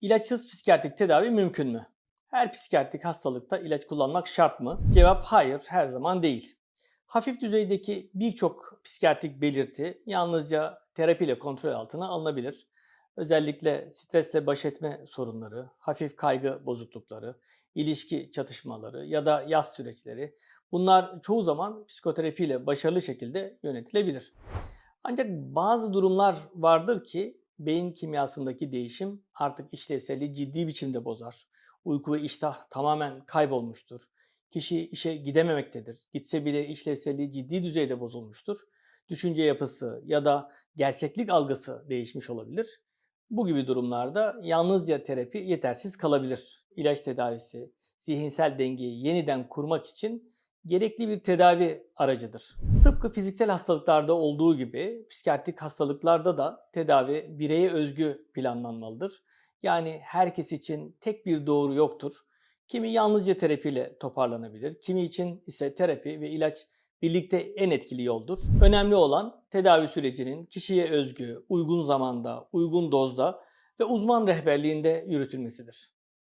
İlaçsız psikiyatrik tedavi mümkün mü? Her psikiyatrik hastalıkta ilaç kullanmak şart mı? Cevap hayır, her zaman değil. Hafif düzeydeki birçok psikiyatrik belirti yalnızca terapiyle kontrol altına alınabilir. Özellikle stresle baş etme sorunları, hafif kaygı bozuklukları, ilişki çatışmaları ya da yaz süreçleri bunlar çoğu zaman psikoterapiyle başarılı şekilde yönetilebilir. Ancak bazı durumlar vardır ki beyin kimyasındaki değişim artık işlevselliği ciddi biçimde bozar. Uyku ve iştah tamamen kaybolmuştur. Kişi işe gidememektedir. Gitse bile işlevselliği ciddi düzeyde bozulmuştur. Düşünce yapısı ya da gerçeklik algısı değişmiş olabilir. Bu gibi durumlarda yalnızca terapi yetersiz kalabilir. İlaç tedavisi zihinsel dengeyi yeniden kurmak için gerekli bir tedavi aracıdır. Tıpkı fiziksel hastalıklarda olduğu gibi psikiyatrik hastalıklarda da tedavi bireye özgü planlanmalıdır. Yani herkes için tek bir doğru yoktur. Kimi yalnızca terapiyle toparlanabilir, kimi için ise terapi ve ilaç birlikte en etkili yoldur. Önemli olan tedavi sürecinin kişiye özgü, uygun zamanda, uygun dozda ve uzman rehberliğinde yürütülmesidir.